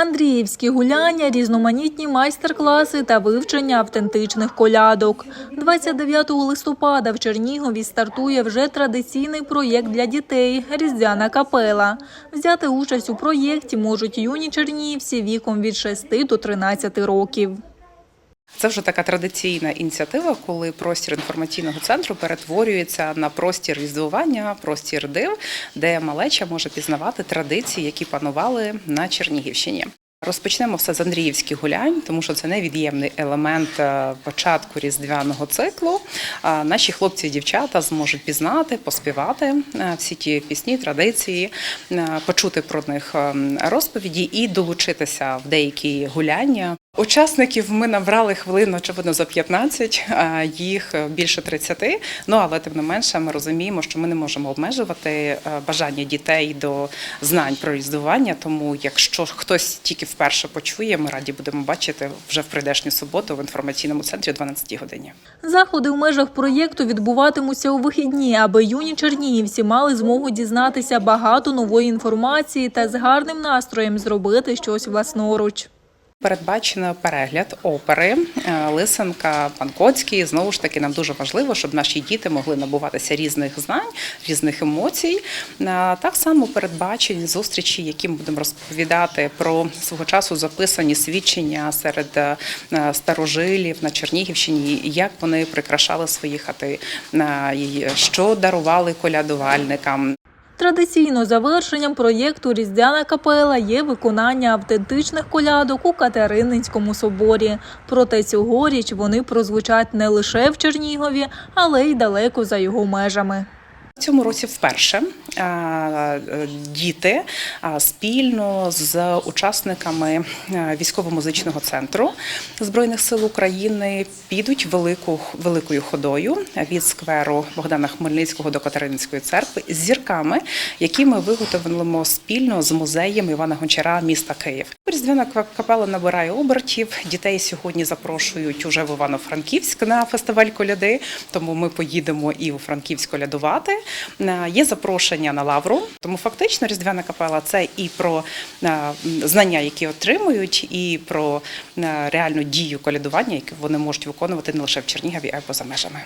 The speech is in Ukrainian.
Андріївські гуляння, різноманітні майстер-класи та вивчення автентичних колядок. 29 листопада в Чернігові стартує вже традиційний проєкт для дітей Різдвяна капела. Взяти участь у проєкті можуть юні чернігівці віком від 6 до 13 років. Це вже така традиційна ініціатива, коли простір інформаційного центру перетворюється на простір різдвування, простір див, де малеча може пізнавати традиції, які панували на Чернігівщині. Розпочнемо все з Андріївських гулянь, тому що це невід'ємний елемент е, початку різдвяного циклу. Наші хлопці і дівчата зможуть пізнати, поспівати е, всі ті пісні, традиції, е, почути про них е, розповіді і долучитися в деякі гуляння. Учасників ми набрали хвилин, очевидно, за 15, а їх більше 30. Ну але тим не менше, ми розуміємо, що ми не можемо обмежувати е, бажання дітей до знань про різдвування. Тому, якщо хтось тільки вперше почує, ми раді будемо бачити вже в прийдешню суботу в інформаційному центрі о 12 годині. Заходи в межах проєкту відбуватимуться у вихідні, аби юні чернігівці мали змогу дізнатися багато нової інформації та з гарним настроєм зробити щось власноруч. Передбачено перегляд опери е, Лисенка Пан Коцький. Знову ж таки, нам дуже важливо, щоб наші діти могли набуватися різних знань, різних емоцій. Е, Так само передбачені зустрічі, які ми будемо розповідати про свого часу записані свідчення серед е, старожилів на Чернігівщині, як вони прикрашали свої хати, що дарували колядувальникам. Традиційно завершенням проєкту Різдвяна капела є виконання автентичних колядок у Катерининському соборі. Проте цьогоріч вони прозвучать не лише в Чернігові, але й далеко за його межами. Цьому році вперше е, діти спільно з учасниками е, військово-музичного центру Збройних сил України підуть велику, великою ходою від скверу Богдана Хмельницького до Катерининської церкви з зірками, які ми виготовимо спільно з музеєм Івана Гончара міста Київ. Різдвяна капела набирає обертів. Дітей сьогодні запрошують уже в Івано-Франківськ на фестиваль коляди, тому ми поїдемо і у Франківськ колядувати. Е, Є запрошення на лавру, тому фактично Різдвяна капела це і про е, знання, які отримують, і про е, реальну дію колядування, яку вони можуть виконувати не лише в Чернігові, а й поза межами.